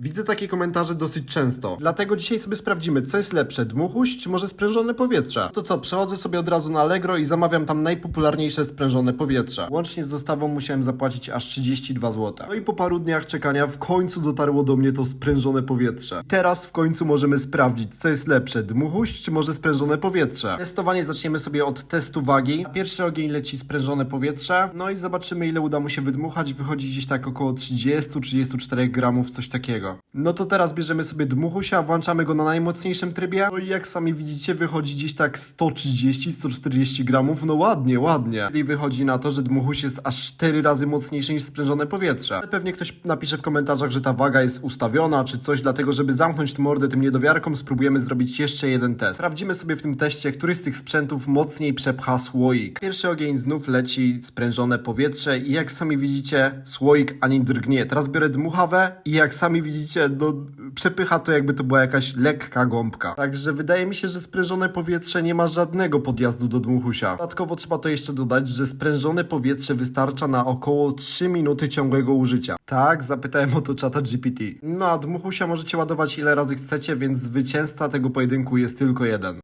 Widzę takie komentarze dosyć często. Dlatego dzisiaj sobie sprawdzimy, co jest lepsze, dmuchuś czy może sprężone powietrze. To co, przechodzę sobie od razu na Allegro i zamawiam tam najpopularniejsze sprężone powietrze. Łącznie z dostawą musiałem zapłacić aż 32 zł. No i po paru dniach czekania w końcu dotarło do mnie to sprężone powietrze. Teraz w końcu możemy sprawdzić, co jest lepsze, dmuchuś czy może sprężone powietrze. Testowanie zaczniemy sobie od testu wagi. Na pierwszy ogień leci sprężone powietrze, no i zobaczymy ile uda mu się wydmuchać. Wychodzi gdzieś tak około 30-34 gramów, coś takiego. No to teraz bierzemy sobie dmuchusia, włączamy go na najmocniejszym trybie. No i jak sami widzicie, wychodzi gdzieś tak 130-140 gramów. No ładnie, ładnie. Czyli wychodzi na to, że dmuchuś jest aż 4 razy mocniejszy niż sprężone powietrze. Ale pewnie ktoś napisze w komentarzach, że ta waga jest ustawiona czy coś, dlatego żeby zamknąć mordę tym niedowiarkom, spróbujemy zrobić jeszcze jeden test. Sprawdzimy sobie w tym teście, który z tych sprzętów mocniej przepcha słoik. Pierwszy ogień znów leci sprężone powietrze i jak sami widzicie, słoik ani drgnie. Teraz biorę dmuchawę i jak sami widzicie, no przepycha to jakby to była jakaś lekka gąbka. Także wydaje mi się, że sprężone powietrze nie ma żadnego podjazdu do dmuchusia. Dodatkowo trzeba to jeszcze dodać, że sprężone powietrze wystarcza na około 3 minuty ciągłego użycia. Tak, zapytałem o to czata GPT. No a dmuchusia możecie ładować ile razy chcecie, więc zwycięzca tego pojedynku jest tylko jeden.